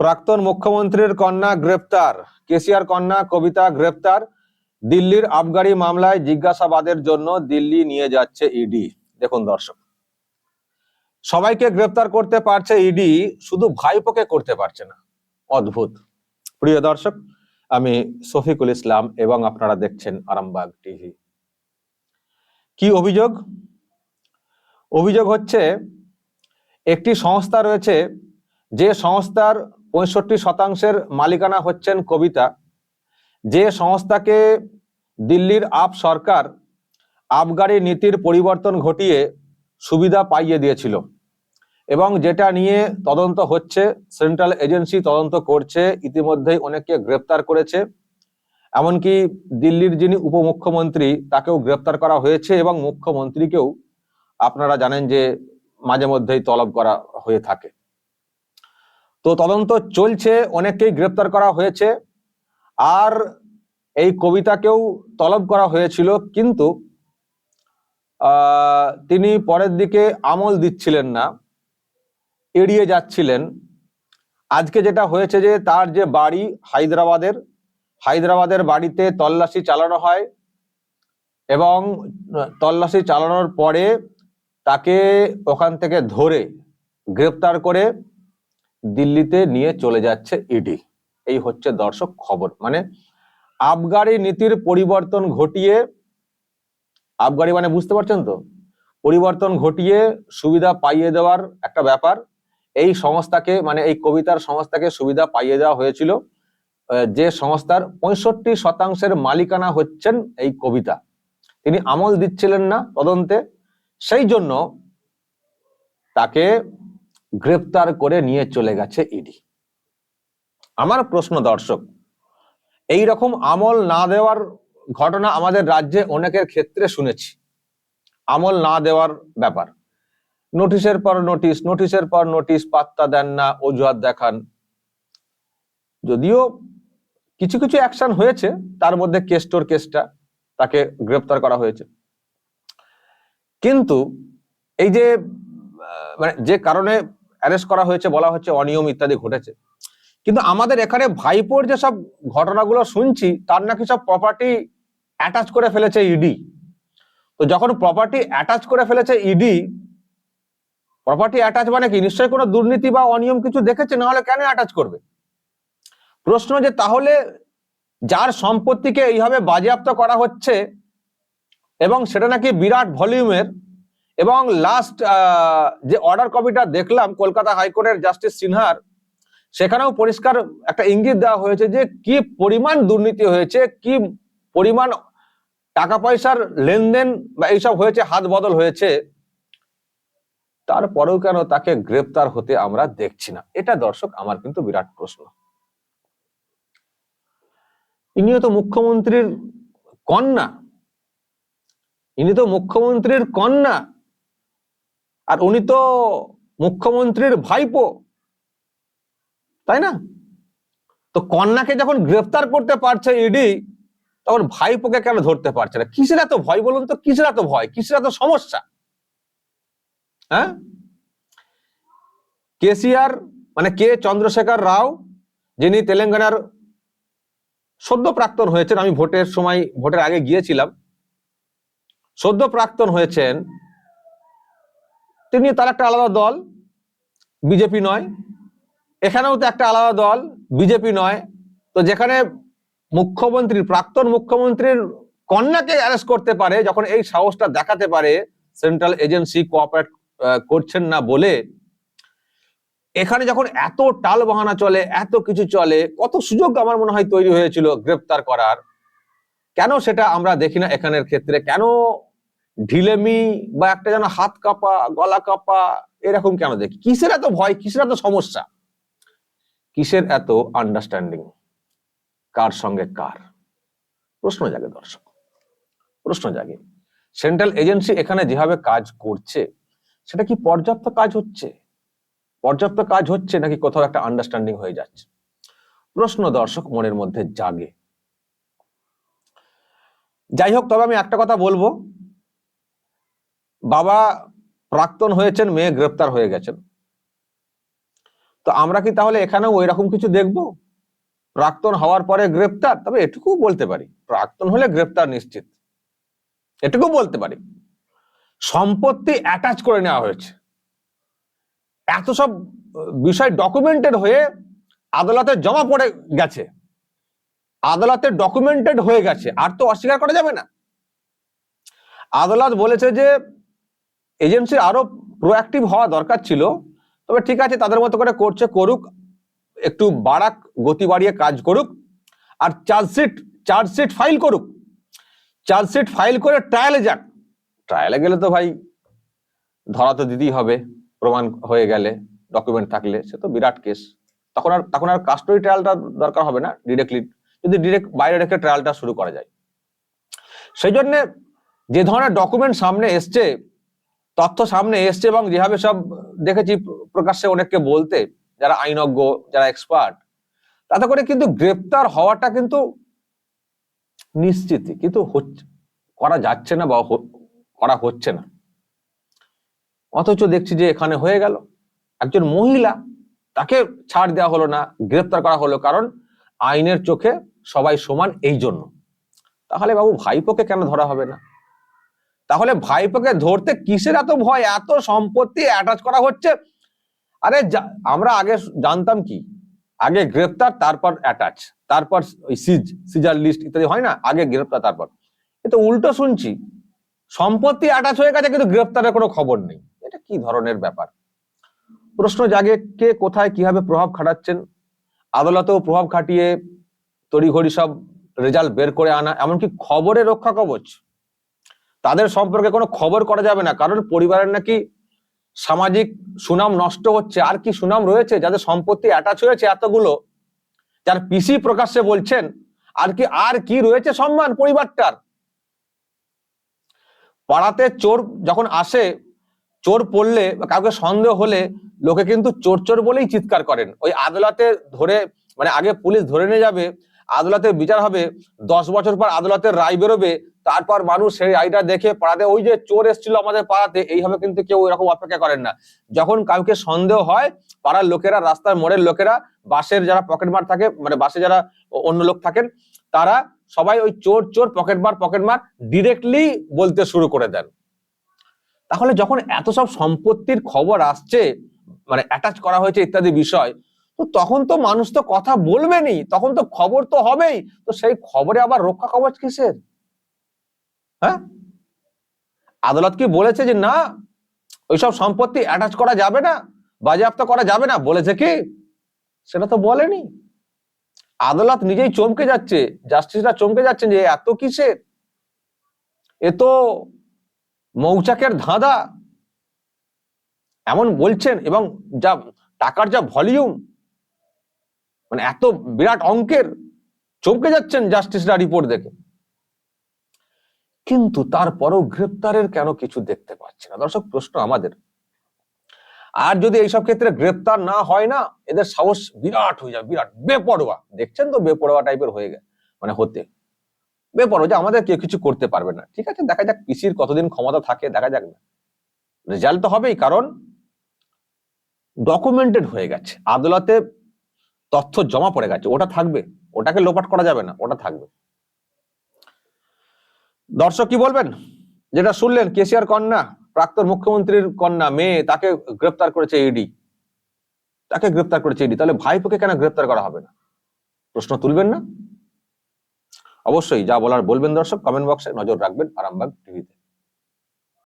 প্রাক্তন মুখ্যমন্ত্রীর কন্যা গ্রেপ্তার, কেসিআর কন্যা কবিতা গ্রেপ্তার, দিল্লির আবগারি মামলায় জিজ্ঞাসাবাদের জন্য দিল্লি নিয়ে যাচ্ছে ইডি। দেখুন দর্শক, সবাইকে গ্রেপ্তার করতে পারছে ইডি, শুধু ভাইপোকে করতে পারছে না। অদ্ভুত। প্রিয় দর্শক, আমি শফিকুল ইসলাম এবং আপনারা দেখছেন আরামবাগ টিভি। কি অভিযোগ? অভিযোগ হচ্ছে, একটি সংস্থা রয়েছে, যে সংস্থার পঁয়ষট্টি শতাংশের মালিকানা হচ্ছেন কবিতা। যে সংস্থাকে দিল্লির আপ সরকার আবগারি নীতির পরিবর্তন ঘটিয়ে সুবিধা পাইয়ে দিয়েছিল এবং যেটা নিয়ে তদন্ত হচ্ছে, সেন্ট্রাল এজেন্সি তদন্ত করছে, ইতিমধ্যেই অনেককে গ্রেপ্তার করেছে। এমনকি দিল্লির যিনি উপমুখ্যমন্ত্রী, তাকেও গ্রেপ্তার করা হয়েছে এবং মুখ্যমন্ত্রীকেও আপনারা জানেন যে মাঝে মধ্যেই তলব করা হয়ে থাকে। তো তদন্ত চলছে, অনেককেই গ্রেপ্তার করা হয়েছে। আর এই কবিতাকেও তলব করা হয়েছিল, কিন্তু তিনি পরের দিকে আমল দিচ্ছিলেন না, এড়িয়ে যাচ্ছিলেন। আজকে যেটা হয়েছে যে, তার যে বাড়ি হায়দ্রাবাদের হায়দ্রাবাদের বাড়িতে তল্লাশি চালানো হয় এবং তল্লাশি চালানোর পরে তাকে ওখান থেকে ধরে গ্রেপ্তার করে দিল্লিতে নিয়ে চলে যাচ্ছে ইডি এই হচ্ছে দর্শক খবর। মানে আবগারি নীতির পরিবর্তন ঘটিয়ে, আবগারি মানে বুঝতে পারছেন তো? পরিবর্তন ঘটিয়ে সুবিধা পাইয়ে দেওয়ার একটা ব্যাপার। এই সংস্থাকে মানে এই কবিতার সংস্থাকে সুবিধা পাইয়ে দেওয়া হয়েছিল। যে সংস্থার পঁয়ষট্টি শতাংশের মালিকানা হচ্ছেন এই কবিতা। তিনি আমল দিচ্ছিলেন না তদন্তে। সেই জন্য তাকে গ্রেপ্তার করে নিয়ে চলে গেছে ইডি আমার প্রশ্ন দর্শক এই রকম আমল না দেওয়ার ঘটনা আমাদের রাজ্যে অনেকের ক্ষেত্রে শুনেছি। আমল না দেওয়ার ব্যাপার। নোটিশের পর নোটিশ, নোটিশের পর নোটিশ, পাত্তা দেন না, অজুহাত দেখান। যদিও কিছু কিছু অ্যাকশন হয়েছে, তার মধ্যে কেস্টোর কেসটা তাকে গ্রেপ্তার করা হয়েছে। কিন্তু এই যে মানে যে কারণে অ্যারেস্ট করা হয়েছে, বলা হচ্ছে অনিয়ম ইত্যাদি ঘটেছে। কিন্তু আমাদের এখানে ভাইপোর যে সব ঘটনাগুলো শুনছি, তার নাকি সব প্রপার্টি অ্যাটাচ করে ফেলেছে ইডি তো যখন প্রপার্টি অ্যাটাচ করে ফেলেছে ইডি প্রপার্টি অ্যাটাচ মানে কি? নিশ্চয়ই কোনো দুর্নীতি বা অনিয়ম কিছু দেখেছে? না হলে কেন অ্যাটাচ করবে? প্রশ্ন যে তাহলে যার সম্পত্তিকে এইভাবে বাজেয়াপ্ত করা হচ্ছে এবং সেটা নাকি বিরাট ভলিউমের এবং লাস্ট যে অর্ডার কপিটা দেখলাম কলকাতা হাইকোর্টের জাস্টিস সিনহার, সেখানেও পরিষ্কার একটা ইঙ্গিত দেওয়া হয়েছে যে কি পরিমাণ দুর্নীতি হয়েছে, কি পরিমাণ টাকা পয়সার লেনদেন বা এইসব হয়েছে, হাত বদল হয়েছে, তারপরেও কেন তাকে গ্রেপ্তার হতে আমরা দেখছি না? এটা দর্শক আমার কিন্তু বিরাট প্রশ্ন। ইনিও তো মুখ্যমন্ত্রীর কন্যা। ইনি তো মুখ্যমন্ত্রীর কন্যা। আর উনি তো মুখ্যমন্ত্রীর ভাইপো। তাই না? তো কন্যাকে যখন গ্রেফতার করতে পারছে ইডি তখন ভাইপোকে কেন ধরতে পারছে না? কিসের এত ভয় বলুন তো? কিসের এত ভয়? কিসের এত সমস্যা? হ্যাঁ? কেসিআর মানে কে চন্দ্রশেখর রাও, যিনি তেলেঙ্গানার সদ্য প্রাক্তন হয়েছেন, আমি ভোটের সময়, ভোটের আগে গিয়েছিলাম, সদ্য প্রাক্তন হয়েছেন তিনি তার একটা আলাদা দল, বিজেপি নয়। এখানেও তো একটা আলাদা দল, বিজেপি নয়। তো যেখানে মুখ্যমন্ত্রীর, প্রাক্তন মুখ্যমন্ত্রীর কন্যাকে অ্যারেস্ট করতে পারে, যখন এই সাহসটা দেখাতে পারে সেন্ট্রাল এজেন্সি কোঅপারেট করছেন না বলে, এখানে যখন এত টাল বাহানা চলে, এত কিছু চলে, কত সুযোগ আমার মনে হয় তৈরি হয়েছিল গ্রেপ্তার করার। কেন সেটা আমরা দেখি না এখানের ক্ষেত্রে? কেন ঢিলেমি বা একটা যেন হাত কাঁপা, গলা কাঁপা, এরকম কেন দেখি? কিসের এত ভয়? কিসের এত সমস্যা? কিসের এত আন্ডারস্ট্যান্ডিং কার সঙ্গে কার? প্রশ্ন জাগে দর্শক, প্রশ্ন জাগে। সেন্ট্রাল এজেন্সি এখানে যেভাবে কাজ করছে, সেটা কি পর্যাপ্ত কাজ হচ্ছে? পর্যাপ্ত কাজ হচ্ছে নাকি কোথাও একটা আন্ডারস্ট্যান্ডিং হয়ে যাচ্ছে? প্রশ্ন দর্শক মনের মধ্যে জাগে। যাই হোক, তবে আমি একটা কথা বলব। বাবা প্রাক্তন হয়েছেন, মেয়ে গ্রেপ্তার হয়ে গেছেন। তো আমরা কি তাহলে এখানেও ওই রকম কিছু দেখব? প্রাক্তন হওয়ার পরে গ্রেপ্তার? তবে এটুকু বলতে পারি, প্রাক্তন হলে গ্রেপ্তার নিশ্চিত। এটুকু বলতে পারি, সম্পত্তি অ্যাটাচ করে নেওয়া হয়েছে। এত সব বিষয় ডকুমেন্টেড হয়ে আদালতে জমা পড়ে গেছে। আদালতে ডকুমেন্টেড হয়ে গেছে, আর তো অস্বীকার করা যাবে না। আদালত বলেছে যে এজেন্সি আরও প্রোঅ্যাক্টিভ হওয়া দরকার ছিল, তবে ঠিক আছে, তাদের মতো করে করছে, করুক, একটু বাড়াক, গতি বাড়িয়ে কাজ করুক, আর চার্জশিট চার্জশিট ফাইল করুক। চার্জশিট ফাইল করে ট্রায়ালে যাক। ট্রায়ালে গেলে তো ভাই, ধরা তো দিতেই হবে, প্রমাণ হয়ে গেলে ডকুমেন্ট থাকলে, সে তো বিরাট কেস তখন আর তখন আর কাস্টডি ট্রায়ালটা দরকার হবে না ডিরেক্টলি যদি ডিরেক্ট বাইরে রেখে ট্রায়ালটা শুরু করা যায়। সেই জন্যে যে ধরনের ডকুমেন্ট সামনে এসছে তথ্য সামনে এসছে এবং যেভাবে সব দেখেছি, প্রকাশ্যে অনেককে বলতে, যারা আইনজ্ঞ, যারা এক্সপার্ট তাতে করে কিন্তু গ্রেপ্তার হওয়াটা কিন্তু নিশ্চিত কিন্তু করা যাচ্ছে না বা করা হচ্ছে না। অথচ দেখছি যে এখানে হয়ে গেল। একজন মহিলা, তাকে ছাড় দেওয়া হলো না, গ্রেপ্তার করা হলো, কারণ আইনের চোখে সবাই সমান এই জন্য। তাহলে বাবু ভাইপোকে কেন ধরা হবে না? তাহলে ভাইপোকে ধরতে কিসের এত ভয়? এত সম্পত্তি অ্যাটাচ করা হচ্ছে? আরে আমরা আগে জানতাম কি? আগে গ্রেপ্তার, তারপর অ্যাটাচ তারপর সিজ, সিজার লিস্ট ইত্যাদি হয় না? আগে গ্রেপ্তার, তারপর। এ তো উল্টো শুনছি। সম্পত্তি অ্যাটাচ হয়ে গেছে, কিন্তু গ্রেপ্তারের কোনো খবর নেই। এটা কি ধরনের ব্যাপার? প্রশ্ন জাগে, কে কোথায় কীভাবে প্রভাব খাটাচ্ছেন? আদালতেও প্রভাব খাটিয়ে তড়িঘড়ি সব রেজাল্ট বের করে আনা, এমনকি খবরে রক্ষা কবচ তাদের সম্পর্কে কোনো খবর করা যাবে না। কারণ পরিবারের নাকি সামাজিক সুনাম নষ্ট হচ্ছে। আর কি সুনাম রয়েছে? যাদের সম্পত্তি অ্যাটাচ হয়েছে এতগুলো, যার পিসি প্রকাশ্যে বলছেন, আর কি আর কি রয়েছে সম্মান পরিবারটার? পাড়াতে চোর যখন আসে, চোর পড়লে বা কাউকে সন্দেহ হলে লোকে কিন্তু চোর চোর বলেই চিৎকার করেন। ওই আদালতে ধরে মানে আগে পুলিশ ধরে নিয়ে যাবে, আদালতের বিচার হবে, দশ বছর পর আদালতের রায় বেরোবে তারপর মানুষ সেই রায়টা দেখে পাড়াতে, ওই যে চোর এসেছিল আমাদের পাড়াতে, এইভাবে কিন্তু কেউ এরকম অপেক্ষা করেন না। যখন কাউকে সন্দেহ হয়, পাড়ার লোকেরা, রাস্তার মোড়ের লোকেরা বাসের যারা পকেটমার থাকে মানে বাসে যারা অন্য লোক থাকেন, তারা সবাই ওই চোর চোর পকেটমার পকেটমার ডিরেক্টলি বলতে শুরু করে দেন। তাহলে যখন এত সব সম্পত্তির খবর আসছে মানে অ্যাটাচ করা হয়েছে ইত্যাদি বিষয়, তো তখন তো মানুষ তো কথা বলবেনই, তখন তো খবর তো হবেই। তো সেই খবরে আবার রক্ষা কবচ কিসের? হ্যাঁ? আদালত কি বলেছে যে, না, ওইসব সম্পত্তি অ্যাটাচ করা যাবে না, বাজেয়াপ্ত করা যাবে না। বলেছে কি? সেটা তো বলেনি। আদালত নিজেই চমকে যাচ্ছে জাস্টিসরা চমকে যাচ্ছেন যে এত কিসের? এ তো মৌচাকের ধাঁধা। এমন বলছেন এবং যা, টাকার যা ভলিউম মানে এত বিরাট অঙ্কের, চমকে যাচ্ছেন জাস্টিসরা রিপোর্ট দেখে। কিন্তু তারপরেও গ্রেপ্তারের কেন কিছু দেখতে পাচ্ছি না? দর্শক, প্রশ্ন আমাদের। আর যদি এইসব ক্ষেত্রে গ্রেপ্তার না হয় না, এদের সাহস বিরাট হয়ে যাবে, বিরাট বেপরোয়া। দেখছেন তো বেপরোয়া টাইপের হয়ে গেছে মানে হতে। বেপরোয়া যে আমাদের কেউ কিছু করতে পারবে না। ঠিক আছে, দেখা যাক পিসির কতদিন ক্ষমতা থাকে, দেখা যাক না। রেজাল্ট তো হবেই, কারণ ডকুমেন্টেড হয়ে গেছে। আদালতে তথ্য জমা পড়ে গেছে, ওটা থাকবে। ওটাকে লোপাট করা যাবে না, ওটা থাকবে। দর্শক কি বলবেন? যেটা শুনলেন কেসিআর কন্যা, প্রাক্তন মুখ্যমন্ত্রীর কন্যা, মেয়ে, তাকে গ্রেপ্তার করেছে ইডি তাকে গ্রেপ্তার করেছে ইডি তাহলে ভাইপোকে কেন গ্রেপ্তার করা হবে না? প্রশ্ন তুলবেন না? অবশ্যই যা বলার বলবেন দর্শক কমেন্ট বক্সে নজর রাখবেন আরামবাগ টিভিতে